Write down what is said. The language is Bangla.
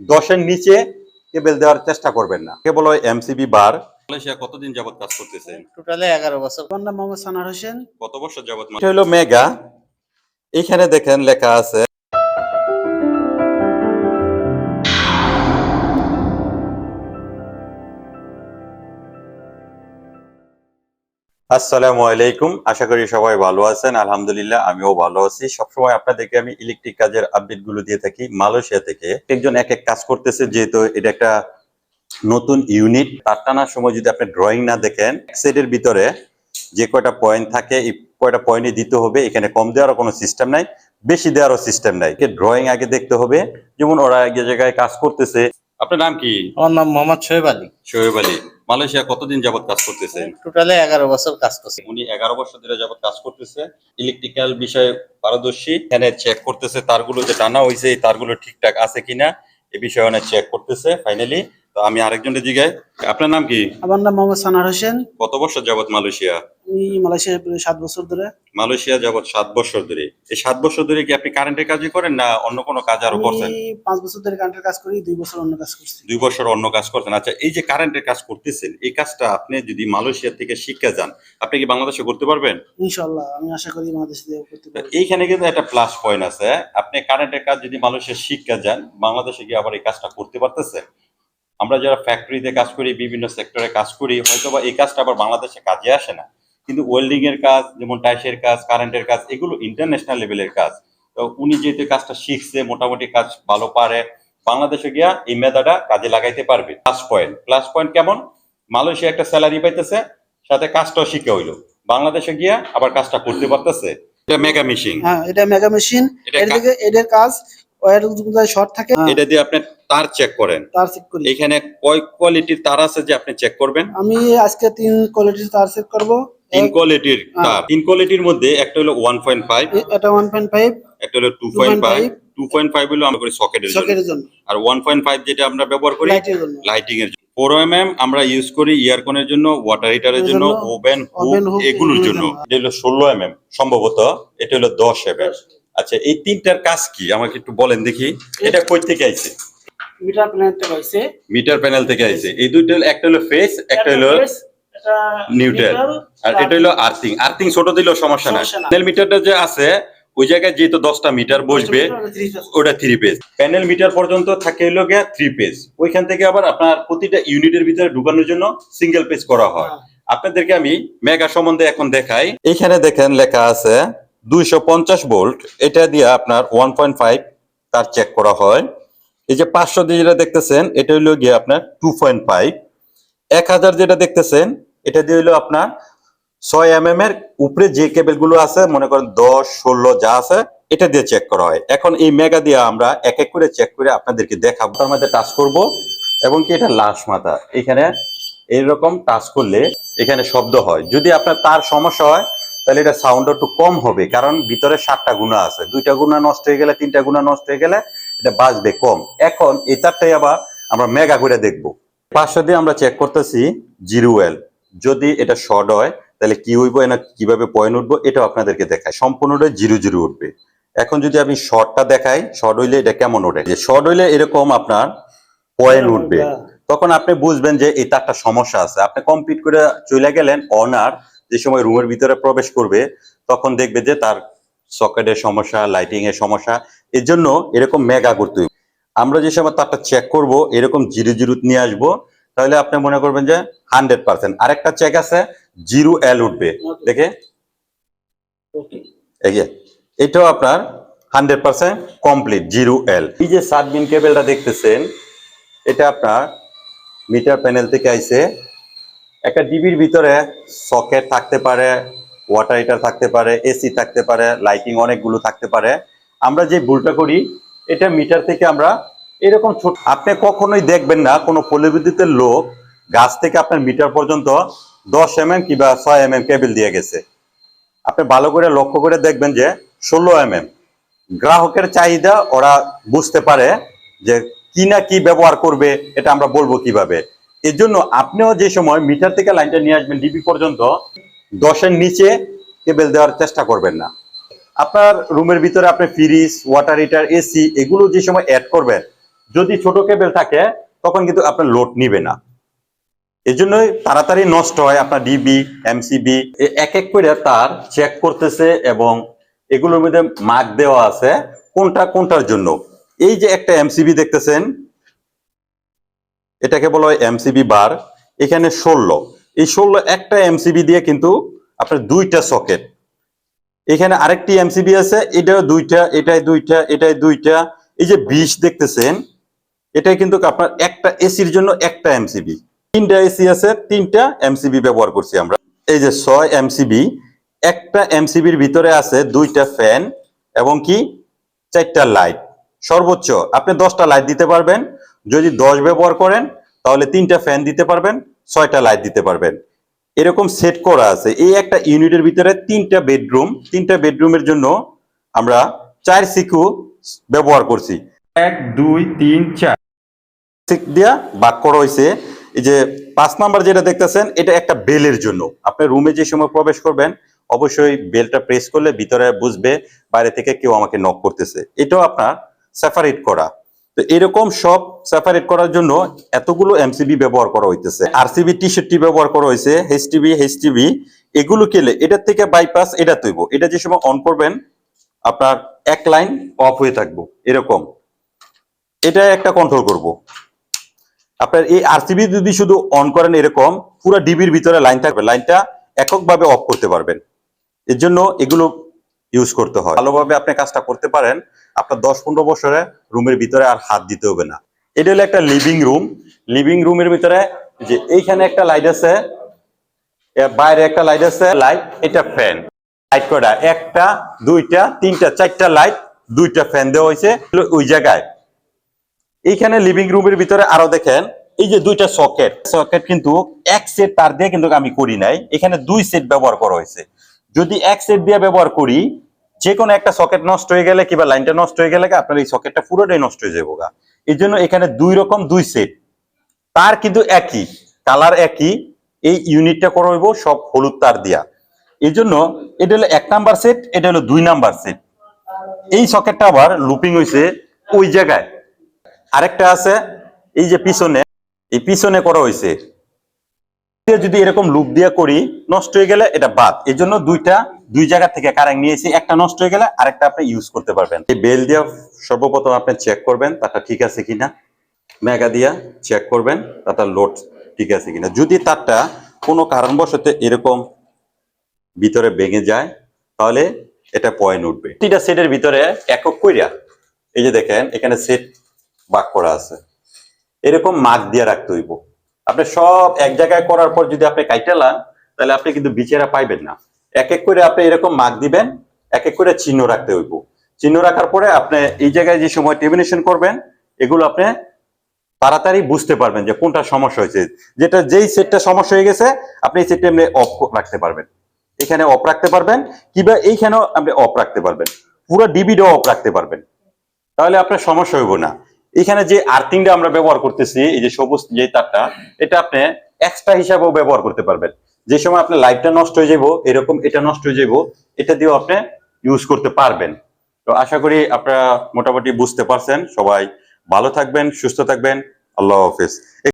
দশের নিচে কেবল দেওয়ার চেষ্টা করবেন না। কেবল ওই এমসিবি বার। মালয়েশিয়া কতদিন যাবত কাজ করতেছেন? টোটালে এগারো বছর। আমার নাম মোহাম্মদ সানার হোসেন। কত বছর যাবত এটা হলো মেগা। এখানে দেখেন লেখা আছে আসসালামু আলাইকুম। আশা করি সবাই ভালো আছেন। আলহামদুলিল্লাহ, আমিও ভালো আছি। সবসময় আপনাদেরকে আমি ইলেকট্রিক কাজের আপডেটগুলো দিয়ে থাকি মালয়েশিয়া থেকে। একজন এক এক কাজ করতেছে, যেহেতু এটা একটা নতুন ইউনিট তার টানার সময় যদি আপনি ড্রয়িং না দেখেন সেটের ভিতরে যে কয়টা পয়েন্ট থাকে, এই কয়টা পয়েন্টই দিতে হবে, এখানে কম দেওয়ার কোনো সিস্টেম নাই, বেশি দেওয়ারও সিস্টেম নাই। ড্রয়িং আগে দেখতে হবে। যেমন ওরা এক জায়গায় কাজ করতেছে আপনার নাম কি? আমার নাম মোহাম্মদ শোয়েব আলী। শোয়েব আলী। মালয়েশিয়া কতদিন যাবত কাজ করতেছেন? টোটালে এগারো বছর কাজ করছে। উনি এগারো বছর ধরে যাবত কাজ করতেছে। ইলেকট্রিক্যাল বিষয়ে পারদর্শী। এখানে চেক করতেছে তারগুলো যে টানা হয়েছে এই তারগুলো ঠিকঠাক আছে কিনা এ বিষয়ে অনেক চেক করতেছে ফাইনালি তো আমি আরেকজনের জিগায় আপনার নাম কি? আমার নাম মোহাম্মদ সানার হোসেন। কত বছর যাবত মালয়েশিয়া? আমি মালয়েশিয়ায় প্রায় সাত বছর ধরে। মালয়েশিয়া যাবত সাত বছর ধরে। এই সাত বছর ধরে কি আপনি কারেন্টের কাজই করেন না অন্য কোনো কাজ আরও করছেন? আমি পাঁচ বছর ধরে কান্ট্রির কাজ করি দুই বছর অন্য কাজ করছি। দুই বছর অন্য কাজ করতেন আচ্ছা এই যে কারেন্টের কাজ করতেছেন এই কাজটা আপনি যদি মালয়েশিয়া থেকে শিক্ষা যান আপনি কি বাংলাদেশে করতে পারবেন? ইনশাল্লাহ আমি আশা করি বাংলাদেশ দিয়ে করতে পারব। এইখানে কিন্তু একটা প্লাস পয়েন্ট আছে। আপনি কারেন্টের কাজ যদি মানুষের শিক্ষা যান বাংলাদেশে গিয়ে আবার এই কাজটা করতে পারতেছে আমরা যারা ফ্যাক্টরিতে কাজ করি বিভিন্ন সেক্টরে কাজ করি হয়তো বা এই কাজটা আবার বাংলাদেশে কাজে আসে না। কিন্তু ওয়েল্ডিং এর কাজ যেমন টাইসের কাজ কারেন্টের কাজ এগুলো ইন্টারন্যাশনাল লেভেলের কাজ। তো উনি যেহেতু কাজটা শিখছে মোটামুটি কাজ ভালো পারে বাংলাদেশে গিয়া এই মেধাটা কাজে লাগাইতে পারবে। প্লাস পয়েন্ট প্লাস পয়েন্ট কেমন? মালয়েশিয়া একটা স্যালারি পাইতেছে সাথে কাজটাও শিখে হইল। বাংলাদেশে গিয়া আবার কাজটা করতে পারতেছে। এটা মেগা মেশিন হ্যাঁ এটা মেগা মেশিন এর দিকে এদের কাজ ওয়ার শর্ট থাকে হ্যাঁ, এটা দিয়ে আপনি তার চেক করেন। তার চেক করি। এখানে কয় কোয়ালিটির তার আছে যে আপনি চেক করবেন? আমি আজকে তিন কোয়ালিটির তার চেক করব। তিন কোয়ালিটির হ্যাঁ। তার। তিন কোয়ালিটির মধ্যে একটা হলো ওয়ান পয়েন্ট ফাইভ এ- এটা ওয়ান পয়েন্ট ফাইভ একটা হলো two point five 2.5 two point five হলো আমরা করি সকেটের জন্য। আর ওয়ান পয়েন্ট ফাইভ যেটা আমরা ব্যবহার করি লাইটিং এর জন্য। ফোর এম এম আমরা ইউজ করি ইয়ারকনের জন্য ওয়াটার হিটারের জন্য ওভেন এগুলোর জন্য। জন্য। এটা হলো ষোলো এম এম সম্ভবত এটা হলো দশ এম এম আচ্ছা এই তিনটার কাজ কি? আমাকে একটু বলেন দেখি। এটা কই থেকে আইছে? মিটার প্ল্যান্ট হয়েছে মিটার প্যানেল থেকে আইছে। এই দুইটা একটা হলো ফেস একটা হলো নিউট্রাল। আর এটা হলো আর্থিং। আর্থিং ছোট দিলেও সমস্যা না সমস্যা না। প্যানেল মিটারটা যে আছে ওই জায়গায় যেহেতু দশটা মিটার বসবে ওটা থ্রি পেজ প্যানেল মিটার পর্যন্ত থাকে হলো গিয়া থ্রি পেজ ওইখান থেকে আবার আপনার প্রতিটা ইউনিটের ভিতরে ঢুকানোর জন্য সিঙ্গেল পেজ করা হয়। আপনাদেরকে আমি মেগা সম্বন্ধে এখন দেখাই। এখানে দেখেন লেখা আছে দুইশো পঞ্চাশ ভোল্ট, এটা দিয়ে আপনার ওয়ান পয়েন্ট ফাইভ তার চেক করা হয়। এই যে পাঁচশো দিয়ে যেটা দেখতেছেন, এটা হলো গিয়ে আপনার টু পয়েন্ট ফাইভ এক হাজার যেটা দেখতেছেন, এটা দিয়ে হলো আপনার ছয় এম এর উপরে যে কেবলগুলো আছে, মনে করেন দশ, ষোলো যা আছে, এটা দিয়ে চেক করা হয়। এখন এই মেগা দিয়ে আমরা এক এক করে চেক করে আপনাদেরকে দেখাবো। তার মধ্যে টাচ করব, এবং কি এটা লাশ মাথা। এখানে এইরকম টাচ করলে এখানে শব্দ হয়। যদি আপনার তার সমস্যা হয় তাহলে এটা সাউন্ড একটু কম হবে কারণ ভিতরে সাতটা গুণা আছে। দুইটা গুণা নষ্ট হয়ে গেলে তিনটা গুণা নষ্ট হয়ে গেলে এটা বাজবে কম। এখন এই তারটাই আবার আমরা মেগা করে দেখব। পাঁচশো দিয়ে আমরা চেক করতেছি জিরো ওয়েল যদি এটা শর্ট হয় তাহলে কি হইব না কীভাবে পয়েন্ট উঠবো এটাও আপনাদেরকে দেখায়। সম্পূর্ণটাই জিরো জিরো উঠবে। এখন যদি আমি শর্টটা দেখাই শর্ট হইলে এটা কেমন ওঠে? যে শর্ট হইলে এরকম আপনার পয়েন্ট উঠবে। তখন আপনি বুঝবেন যে এই তারটা সমস্যা আছে। আপনি কমপ্লিট করে চলে গেলেন অনার যে সময় রুমের ভিতরে প্রবেশ করবে, তখন দেখবে যে তার সকেটের সমস্যা লাইটিং এর সমস্যা, এর জন্য এরকম মেগা করতে হবে। আমরা যে সময় তারটা চেক করব, এরকম জিরো জিরো নিয়ে আসব, তাহলে আপনি মনে করবেন যে হান্ড্রেড পার্সেন্ট আরেকটা চেক আছে জিরো এল উঠবে। দেখে? এটাও আপনার hundred percent complete zero L এই যে সাতবিন কেবেলটা দেখতেছেন, এটা আপনার মিটার প্যানেল থেকে আইছে একটা ডিবির ভিতরে সকেট থাকতে পারে ওয়াটার হিটার থাকতে পারে এসি থাকতে পারে লাইটিং অনেকগুলো থাকতে পারে। আমরা যে ভুলটা করি, এটা মিটার থেকে আমরা এরকম ছোট আপনি কখনোই দেখবেন না কোনো পল্লীবিদ্যুতের লোক গাছ থেকে আপনার মিটার পর্যন্ত দশ এম এম কিংবা ছয় এম এম কেবল দিয়ে গেছে। আপনি ভালো করে লক্ষ্য করে দেখবেন যে ষোলো এম এম গ্রাহকের চাহিদা ওরা বুঝতে পারে যে কি না কি ব্যবহার করবে, এটা আমরা বলব কীভাবে। এর জন্য আপনিও যে সময় মিটার থেকে লাইনটা নিয়ে আসবেন ডিবি পর্যন্ত, দশের নিচে কেবেল দেওয়ার চেষ্টা করবেন না। আপনার রুমের ভিতরে আপনি ফ্রিজ ওয়াটার হিটার এসি এগুলো যে সময় অ্যাড করবেন, যদি ছোট কেবেল থাকে, তখন কিন্তু আপনার লোড নিবে না। এই জন্যই তাড়াতাড়ি নষ্ট হয় আপনার ডিবি, এমসিবি এক এক করে তার চেক করতেছে এবং এগুলোর মধ্যে মার্ক দেওয়া আছে কোনটা কোনটার জন্য। এই যে একটা এমসিবি দেখতেছেন এটাকে বলা হয় এমসিবি বার। এখানে ষোলো। এই ষোলো একটা এমসিবি দিয়ে কিন্তু আপনার দুইটা সকেট। এখানে আরেকটি এমসিবি আছে, এটাও দুইটা, এটাই দুইটা এটাই দুইটা। এই যে বিষ দেখতেছেন, এটাই কিন্তু আপনার একটা এসির জন্য একটা এমসিবি। তিনটা এসি আছে, তিনটা এমসিবি ব্যবহার করছি আমরা। এই যে ছয় এমসিবি, একটা এমসিবির ভিতরে আছে দুইটা ফ্যান এবং কি? চারটা লাইট। সর্বোচ্চ, আপনি দশটা লাইট দিতে পারবেন। যদি দশ ব্যবহার করেন তাহলে তিনটা ফ্যান দিতে পারবেন ছয়টা লাইট দিতে পারবেন। এরকম সেট করা আছে। এই একটা ইউনিটের ভিতরে তিনটা বেডরুম তিনটা বেডরুমের জন্য আমরা চার সিকু ব্যবহার করছি। এক দুই তিন চার। সিক দিয়া বাক করা হয়েছে। এই যে পাঁচ নাম্বার যেটা দেখতেছেন এটা একটা বেলের জন্য। আপনি রুমে যে সময় প্রবেশ করবেন অবশ্যই বেলটা প্রেস করলে ভিতরে বুঝবে বাইরে থেকে কেউ আমাকে নক করতেছে। এটাও আপনার সেপারেট করা। তো এরকম সব সেপারেট করার জন্য এতগুলো এমসিবি ব্যবহার করা হইতেছে। আরসিবি টি শার্টটি ব্যবহার করা হয়েছে এইচটিবি এইচটিবি এগুলো কেলে এটার থেকে বাইপাস এটা তৈব। এটা যে সময় অন করবেন, আপনার এক লাইন অফ হয়ে থাকব, এরকম। এটা একটা কন্ট্রোল করব। আপনার এই আরসিবি যদি শুধু অন করেন এরকম, পুরো ডিবির ভিতরে লাইন থাকবে। লাইনটা এককভাবে অফ করতে পারবেন। এর জন্য এগুলো ইউজ করতে হয়। ভালোভাবে আপনি কাজটা করতে পারেন, আপনার দশ পনেরো বছরে রুমের ভিতরে আর হাত দিতে হবে না। এটা হলো একটা লিভিং রুম লিভিং রুমের ভিতরে যে এইখানে একটা লাইট আছে বাইরে একটা লাইট আছে লাইট এটা ফ্যান লাইট কটা একটা, দুইটা, তিনটা, চারটা লাইট দুইটা ফ্যান দেওয়া হয়েছে। ওই জায়গায়। এইখানে লিভিং রুমের ভিতরে আরও দেখেন, এই যে দুইটা সকেট সকেট কিন্তু এক সেট তার দিয়ে কিন্তু আমি করি নাই। এখানে দুই সেট ব্যবহার করা হয়েছে। যদি এক সেট দিয়ে ব্যবহার করি যে কোনো একটা সকেট নষ্ট হয়ে গেলে কিংবা লাইনটা নষ্ট হয়ে গেলে আপনার এই সকেটটা পুরোটাই নষ্ট হয়ে যাব গা। এই জন্য এখানে দুই রকম, দুই সেট তার কিন্তু একই কালার একই, এই ইউনিটটা করা হইব সব হলুদ তার দিয়া। এই জন্য এটা হলো এক নাম্বার সেট এটা হলো দুই নাম্বার সেট এই সকেটটা আবার লুপিং হয়েছে ওই জায়গায়। আরেকটা আছে, এই যে পিছনে, এই পিছনে করা হয়েছে যদি এরকম লুপ দিয়ে করি, নষ্ট হয়ে গেলে এটা বাদ। এই জন্য দুইটা দুই জায়গা থেকে কারেন্ট নিয়েছি, একটা নষ্ট হয়ে গেলে আরেকটা আপনি ইউজ করতে পারবেন। এই বেল দিয়ে সর্বপ্রথম আপনি চেক করবেন, তারটা ঠিক আছে কিনা। মেগা দিয়া চেক করবেন, তারটা লোড ঠিক আছে কিনা। যদি তারটা কোনো কারণবশত এরকম ভিতরে ভেঙে যায়, তাহলে এটা পয়েন্ট উঠবে। প্রতিটা সেটের ভিতরে একক কইরা, এই যে দেখেন, এখানে সেট বাক করা আছে। এরকম মার্ক দিয়ে রাখতে হইব। আপনি সব এক জায়গায় করার পর যদি আপনি কাইটালান তাহলে আপনি কিন্তু বিচেরা পাইবেন না। এক এক করে আপনি এরকম মার্ক দিবেন এক এক করে চিহ্ন রাখতে হইব। চিহ্ন রাখার পরে আপনি এই জায়গায় যে সময় টেমিনেশন করবেন, এগুলো আপনি তাড়াতাড়ি বুঝতে পারবেন যে কোনটা সমস্যা হয়েছে। যেটা যেই সেটটা সমস্যা হয়ে গেছে, আপনি এই সেটটা এমনি অফ রাখতে পারবেন। এখানে অফ রাখতে পারবেন, কিংবা এইখানেও আপনি অফ রাখতে পারবেন। পুরো ডিবিটাও অফ রাখতে পারবেন। তাহলে আপনার সমস্যা হইব না। এখানে যে আর্থিংটা আমরা ব্যবহার করতেছি, এই যে সবুজ যে তারটা, এটা আপনি এক্সট্রা হিসাবেও ব্যবহার করতে পারবেন। যে সময় আপনার লাইফটা নষ্ট হয়ে যাব এরকম এটা নষ্ট হয়ে যাব এটা দিয়েও আপনি ইউজ করতে পারবেন। তো আশা করি আপনারা মোটামুটি বুঝতে পারছেন। সবাই ভালো থাকবেন, সুস্থ থাকবেন। আল্লাহ হাফেজ।